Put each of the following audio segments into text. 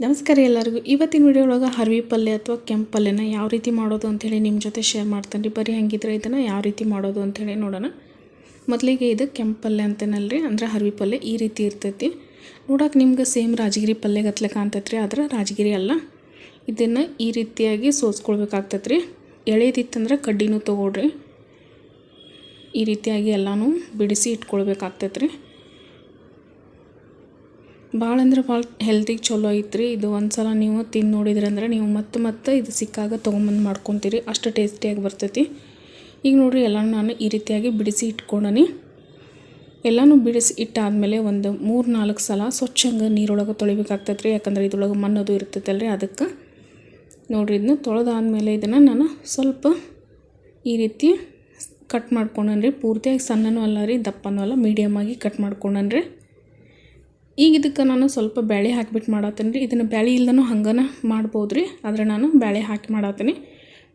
ನಮಸ್ಕಾರ ಎಲ್ಲರಿಗೂ. ಇವತ್ತಿನ ವಿಡಿಯೋ ಒಳಗೆ ಹರಿವಿ ಪಲ್ಯ ಅಥವಾ ಕೆಂಪು ಪಲ್ಯನ ಯಾವ ರೀತಿ ಮಾಡೋದು ಅಂಥೇಳಿ ನಿಮ್ಮ ಜೊತೆ ಶೇರ್ ಮಾಡ್ತಾನೆ ರೀ ಬರೀ ಹಂಗಿದ್ರೆ ಇದನ್ನು ಯಾವ ರೀತಿ ಮಾಡೋದು ಅಂಥೇಳಿ ನೋಡೋಣ. ಮೊದಲಿಗೆ ಇದು ಕೆಂಪು ಪಲ್ಯ ಅಂತೇನಲ್ರಿ? ಅಂದ್ರೆ ಹರ್ವಿ ಪಲ್ಯ ಈ ರೀತಿ ಇರ್ತೈತಿ. ನೋಡೋಕೆ ನಿಮ್ಗೆ ಸೇಮ್ ರಾಜಗಿರಿ ಪಲ್ಯ ಗತ್ಲೆ ಕಾಣ್ತೈತೆ ರೀ ಆದ್ರೆ ರಾಜಗಿರಿ ಅಲ್ಲ. ಇದನ್ನು ಈ ರೀತಿಯಾಗಿ ಸೋಸ್ಕೊಳ್ಬೇಕಾಗ್ತೈತೆ ರೀ ಎಳೆದಿತ್ತಂದ್ರೆ ಕಡ್ಡಿನೂ ತೊಗೊಳ್ರಿ. ಈ ರೀತಿಯಾಗಿ ಎಲ್ಲನೂ ಬಿಡಿಸಿ ಇಟ್ಕೊಳ್ಬೇಕಾಗ್ತೈತೆ ರೀ ಭಾಳ ಅಂದ್ರೆ ಭಾಳ ಹೆಲ್ತಿಗೆ ಚಲೋ ಐತ್ರಿ. ಇದು ಒಂದು ಸಲ ನೀವು ತಿಂದು ನೋಡಿದ್ರಿ ಅಂದ್ರೆ ನೀವು ಮತ್ತೆ ಮತ್ತೆ ಇದು ಸಿಕ್ಕಾಗ ತೊಗೊಂಬಂದು ಮಾಡ್ಕೊತೀರಿ. ಅಷ್ಟು ಟೇಸ್ಟಿಯಾಗಿ ಬರ್ತೈತಿ. ಈಗ ನೋಡಿರಿ ಎಲ್ಲನೂ ನಾನು ಈ ರೀತಿಯಾಗಿ ಬಿಡಿಸಿ ಇಟ್ಕೊಂಡನಿ. ಎಲ್ಲನೂ ಬಿಡಿಸಿ ಇಟ್ಟಾದಮೇಲೆ ಒಂದು ಮೂರು ನಾಲ್ಕು ಸಲ ಸ್ವಚ್ಛಂಗೆ ನೀರೊಳಗೆ ತೊಳಿಬೇಕಾಗ್ತೈತೆ ರೀ ಯಾಕಂದ್ರೆ ಇದ್ರೊಳಗೆ ಮಣ್ಣದು ಇರ್ತೈತಲ್ಲ ರೀ ಅದಕ್ಕೆ. ನೋಡಿರಿ ಇದನ್ನ ತೊಳೆದಾದ್ಮೇಲೆ ಇದನ್ನು ನಾನು ಸ್ವಲ್ಪ ಈ ರೀತಿ ಕಟ್ ಮಾಡ್ಕೊಂಡನ್ರಿ. ಪೂರ್ತಿಯಾಗಿ ಸಣ್ಣನೂ ಅಲ್ಲ ರೀ, ದಪ್ಪನೂ ಅಲ್ಲ ಮೀಡಿಯಮಾಗಿ ಕಟ್ ಮಾಡ್ಕೊಂಡನ್ರಿ. ಈಗ ಇದಕ್ಕೆ ನಾನು ಸ್ವಲ್ಪ ಬೇಳೆ ಹಾಕಿಬಿಟ್ಟು ಮಾಡತ್ತೀನಿ ರೀ. ಇದನ್ನು ಬೇಳೆ ಇಲ್ಲದೂ ಹಂಗನ ಮಾಡ್ಬೋದು ರೀ. ಆದರೆ ನಾನು ಬೇಳೆ ಹಾಕಿ ಮಾಡತ್ತೀನಿ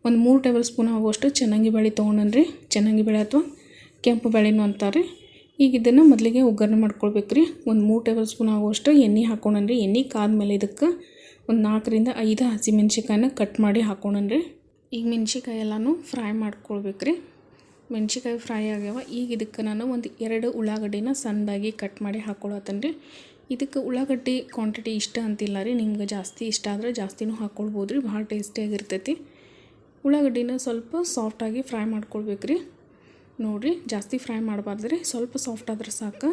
ಒಂದು ಮೂರು ಟೇಬಲ್ ಸ್ಪೂನ್ ಆಗುವಷ್ಟು ಚೆನ್ನಾಗಿ ಬೇಳೆ ತೊಗೊಂಡನ್ರಿ ಚೆನ್ನಾಗಿ ಬೇಳೆ ಅಥವಾ ಕೆಂಪು ಬೇಳೆನೂ ಅಂತಾರೆ ಈಗ ಇದನ್ನು ಮೊದಲಿಗೆ ಒಗ್ಗರಣೆ ಮಾಡ್ಕೊಳ್ಬೇಕು ರೀ. ಒಂದು ಮೂರು ಟೇಬಲ್ ಸ್ಪೂನ್ ಆಗುವಷ್ಟು ಎಣ್ಣೆ ಹಾಕ್ಕೊಂಡನ್ರಿ ಎಣ್ಣೆ ಕಾದ್ಮೇಲೆ ಇದಕ್ಕೆ ಒಂದು ನಾಲ್ಕರಿಂದ ಐದು ಹಸಿಮೆಣ್ಸಿಕಾಯನ್ನ ಕಟ್ ಮಾಡಿ ಹಾಕ್ಕೊಂಡನ್ರಿ ಈಗ ಮೆಣ್ಸಿಕಾಯಿ ಎಲ್ಲನೂ ಫ್ರೈ ಮಾಡ್ಕೊಳ್ಬೇಕು ರೀ. ಮೆಣ್ಸಿಕಾಯಿ ಫ್ರೈ ಆಗ್ಯಾವ. ಈಗ ಇದಕ್ಕೆ ನಾನು ಒಂದು ಎರಡು ಉಳ್ಳಾಗಡ್ಡಿನ ಸಣ್ಣದಾಗಿ ಕಟ್ ಮಾಡಿ ಹಾಕ್ಕೊಳತ್ತೇನೆ ರೀ ಇದಕ್ಕೆ ಉಳ್ಳಾಗಡ್ಡಿ ಕ್ವಾಂಟಿಟಿ ಇಷ್ಟ ಅಂತಿಲ್ಲ ರೀ. ನಿಮ್ಗೆ ಜಾಸ್ತಿ ಇಷ್ಟ ಆದರೆ ಜಾಸ್ತಿನೂ ಹಾಕ್ಕೊಳ್ಬೋದು ರೀ ಭಾಳ ಟೇಸ್ಟಿಯಾಗಿರ್ತೈತಿ ಉಳ್ಳಾಗಡ್ಡಿನ ಸ್ವಲ್ಪ ಸಾಫ್ಟಾಗಿ ಫ್ರೈ ಮಾಡ್ಕೊಳ್ಬೇಕು ರೀ ನೋಡಿರಿ, ಜಾಸ್ತಿ ಫ್ರೈ ಮಾಡಬಾರ್ದು ರೀ ಸ್ವಲ್ಪ ಸಾಫ್ಟ್ ಆದ್ರೆ ಸಾಕು.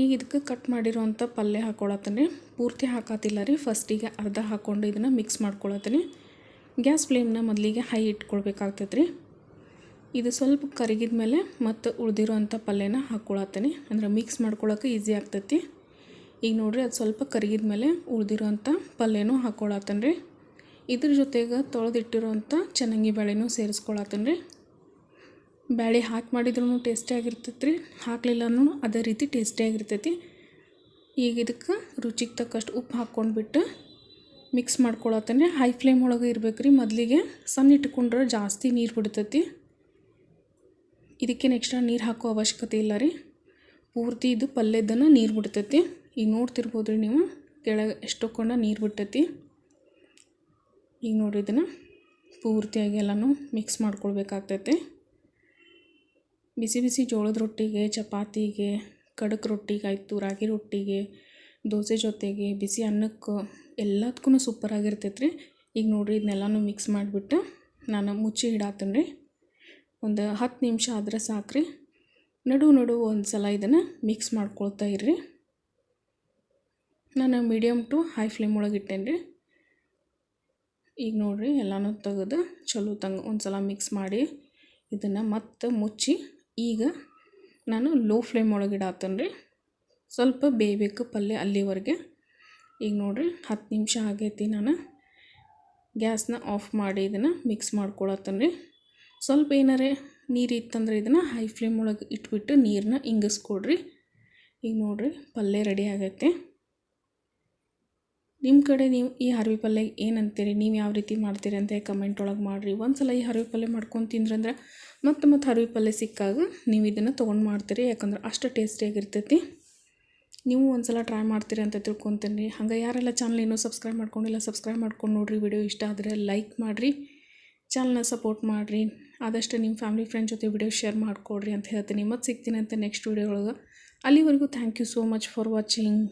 ಈಗ ಇದಕ್ಕೆ ಕಟ್ ಮಾಡಿರೋವಂಥ ಪಲ್ಯ ಹಾಕ್ಕೊಳತ್ತೇನೆ ಪೂರ್ತಿ ಹಾಕತ್ತಿಲ್ಲ ರೀ. ಫಸ್ಟಿಗೆ ಅರ್ಧ ಹಾಕ್ಕೊಂಡು ಇದನ್ನು ಮಿಕ್ಸ್ ಮಾಡ್ಕೊಳತ್ತೀನಿ ಗ್ಯಾಸ್ ಫ್ಲೇಮ್ನ ಮೊದಲಿಗೆ ಹೈ ಇಟ್ಕೊಳ್ಬೇಕಾಗ್ತೈತೆ ರೀ ಇದು ಸ್ವಲ್ಪ ಕರಗಿದ ಮೇಲೆ ಮತ್ತು ಉಳಿದಿರೋಂಥ ಪಲ್ಯನ ಹಾಕ್ಕೊಳತ್ತೀನಿ. ಅಂದ್ರೆ ಮಿಕ್ಸ್ ಮಾಡ್ಕೊಳಕ್ಕೆ ಈಸಿ ಆಗ್ತೈತಿ. ಈಗ ನೋಡಿರಿ, ಅದು ಸ್ವಲ್ಪ ಕರಗಿದ ಮೇಲೆ ಉಳಿದಿರೋಂಥ ಪಲ್ಯನೂ ಹಾಕ್ಕೊಳತ್ತೇನೆ ರೀ ಇದ್ರ ಜೊತೆಗೆ ತೊಳೆದಿಟ್ಟಿರೋಂಥ ಚೆನ್ನಂಗಿ ಬೇಳೆನೂ ಸೇರಿಸ್ಕೊಳತ್ತೇನೆ ರೀ ಬೇಳೆ ಹಾಕಿ ಮಾಡಿದ್ರೂ ಟೇಸ್ಟಿಯಾಗಿರ್ತೈತಿ ರೀ ಹಾಕ್ಲಿಲ್ಲನೂ ಅದೇ ರೀತಿ ಟೇಸ್ಟಿಯಾಗಿರ್ತೈತಿ ಈಗ ಇದಕ್ಕೆ ರುಚಿಗೆ ತಕ್ಕಷ್ಟು ಉಪ್ಪು ಹಾಕ್ಕೊಂಡ್ಬಿಟ್ಟು ಮಿಕ್ಸ್ ಮಾಡ್ಕೊಳತ್ತೇನೆ ಹೈ ಫ್ಲೇಮ್ ಒಳಗೆ ಇರ್ಬೇಕು ರೀ ಮೊದಲಿಗೆ ಸಣ್ಣ ಇಟ್ಕೊಂಡ್ರೆ ಜಾಸ್ತಿ ನೀರು ಬಿಡ್ತೈತಿ. ಇದಕ್ಕೇನು ಎಕ್ಸ್ಟ್ರಾ ನೀರು ಹಾಕೋ ಅವಶ್ಯಕತೆ ಇಲ್ಲ ರೀ. ಪೂರ್ತಿ ಇದು ಪಲ್ಯದನ್ನು ನೀರು ಬಿಡ್ತೈತಿ. ಈಗ ನೋಡ್ತಿರ್ಬೋದು ರೀ ನೀವು, ಕೆಳಗೆ ಎಷ್ಟೊಕ್ಕೊಂಡ ನೀರು ಬಿಟ್ಟೈತಿ ಈಗ ನೋಡಿ ಇದನ್ನು ಪೂರ್ತಿಯಾಗಿ ಎಲ್ಲನೂ ಮಿಕ್ಸ್ ಮಾಡ್ಕೊಳ್ಬೇಕಾಗ್ತೈತಿ. ಬಿಸಿ ಬಿಸಿ ಜೋಳದ ರೊಟ್ಟಿಗೆ, ಚಪಾತಿಗೆ, ಕಡಕ್ ರೊಟ್ಟಿಗೆ ಆಯಿತು, ರಾಗಿ ರೊಟ್ಟಿಗೆ, ದೋಸೆ ಜೊತೆಗೆ, ಬಿಸಿ ಅನ್ನಕ್ಕೆ ಎಲ್ಲದಕ್ಕೂ ಸೂಪರಾಗಿರ್ತೈತೆ ರೀ ಈಗ ನೋಡಿರಿ ಇದನ್ನೆಲ್ಲನೂ ಮಿಕ್ಸ್ ಮಾಡಿಬಿಟ್ಟು ನಾನು ಮುಚ್ಚಿ ಇಡಾತೀನಿ ರೀ ಒಂದು ಹತ್ತು ನಿಮಿಷ ಆದರೆ ಸಾಕ್ರಿ. ನಡು ನಡು ಒಂದು ಸಲ ಇದನ್ನು ಮಿಕ್ಸ್ ಮಾಡ್ಕೊಳ್ತಾ ಇರ್ರಿ. ನಾನು ಮೀಡಿಯಮ್ ಟು ಹೈ ಫ್ಲೇಮ್ ಒಳಗೆ ಇಟ್ಟೇನೆ ರೀ ಈಗ ನೋಡಿರಿ ಎಲ್ಲನೂ ತೆಗೆದು ಚಲೋ ತಂಗ ಒಂದು ಸಲ ಮಿಕ್ಸ್ ಮಾಡಿ ಇದನ್ನು ಮತ್ತೆ ಮುಚ್ಚಿ ಈಗ ನಾನು ಲೋ ಫ್ಲೇಮ್ ಒಳಗೆ ಇಡಾತೇನೆ ರೀ ಸ್ವಲ್ಪ ಬೇಯಬೇಕು ಪಲ್ಯ ಅಲ್ಲಿವರೆಗೆ. ಈಗ ನೋಡಿರಿ ಹತ್ತು ನಿಮಿಷ ಆಗೈತಿ ನಾನು ಗ್ಯಾಸ್ನ ಆಫ್ ಮಾಡಿ ಇದನ್ನು ಮಿಕ್ಸ್ ಮಾಡ್ಕೊಳತ್ತೇನೆ ರೀ ಸ್ವಲ್ಪ ಏನಾರೇ ನೀರು ಇತ್ತಂದ್ರೆ ಇದನ್ನು ಹೈ ಫ್ಲೇಮ್ ಒಳಗೆ ಇಟ್ಬಿಟ್ಟು ನೀರನ್ನ ಇಂಗಿಸ್ಕೊಡ್ರಿ. ಈಗ ನೋಡಿರಿ ಪಲ್ಯ ರೆಡಿ ಆಗೈತೆ. ನಿಮ್ಮ ಕಡೆ ನೀವು ಈ ಹರವಿ ಪಲ್ಯ ಏನಂತೀರಿ? ನೀವು ಯಾವ ರೀತಿ ಮಾಡ್ತೀರಿ ಅಂತ ಕಮೆಂಟ್ ಒಳಗೆ ಮಾಡಿರಿ. ಒಂದು ಸಲ ಈ ಹರವಿ ಪಲ್ಯ ಮಾಡ್ಕೊಂಡು ತಿಂದ್ರಂದ್ರೆ ಮತ್ತೆ ಮತ್ತೆ ಹರವಿ ಪಲ್ಯ ಸಿಕ್ಕಾಗ ನೀವು ಇದನ್ನು ತೊಗೊಂಡು ಮಾಡ್ತೀರಿ. ಯಾಕಂದ್ರೆ ಅಷ್ಟು ಟೇಸ್ಟಿಯಾಗಿರ್ತೈತಿ ನೀವು ಒಂದು ಸಲ ಟ್ರೈ ಮಾಡ್ತೀರಿ ಅಂತ ತಿಳ್ಕೊತೀನಿ. ಹಂಗೆ ಯಾರೆಲ್ಲ ಚಾನಲ್ ಇನ್ನೂ ಸಬ್ಸ್ಕ್ರೈಬ್ ಮಾಡ್ಕೊಂಡಿಲ್ಲ ಸಬ್ಸ್ಕ್ರೈಬ್ ಮಾಡ್ಕೊಂಡು ನೋಡಿರಿ. ವಿಡಿಯೋ ಇಷ್ಟ ಆದರೆ ಲೈಕ್ ಮಾಡಿರಿ. ಚಾನಲ್ನ ಸಪೋರ್ಟ್ ಮಾಡಿರಿ. ಆದಷ್ಟು ನಿಮ್ಮ ಫ್ಯಾಮಿಲಿ, ಫ್ರೆಂಡ್ ಜೊತೆ ವಿಡಿಯೋ ಶೇರ್ ಮಾಡಿಕೊಡ್ರಿ ಅಂತ ಹೇಳ್ತೀನಿ. ಮತ್ತು ಸಿಗ್ತೀನಿ ಅಂತ ನೆಕ್ಸ್ಟ್ ವಿಡಿಯೋ ಒಳಗೆ. ಅಲ್ಲಿವರೆಗೂ thank you so much for watching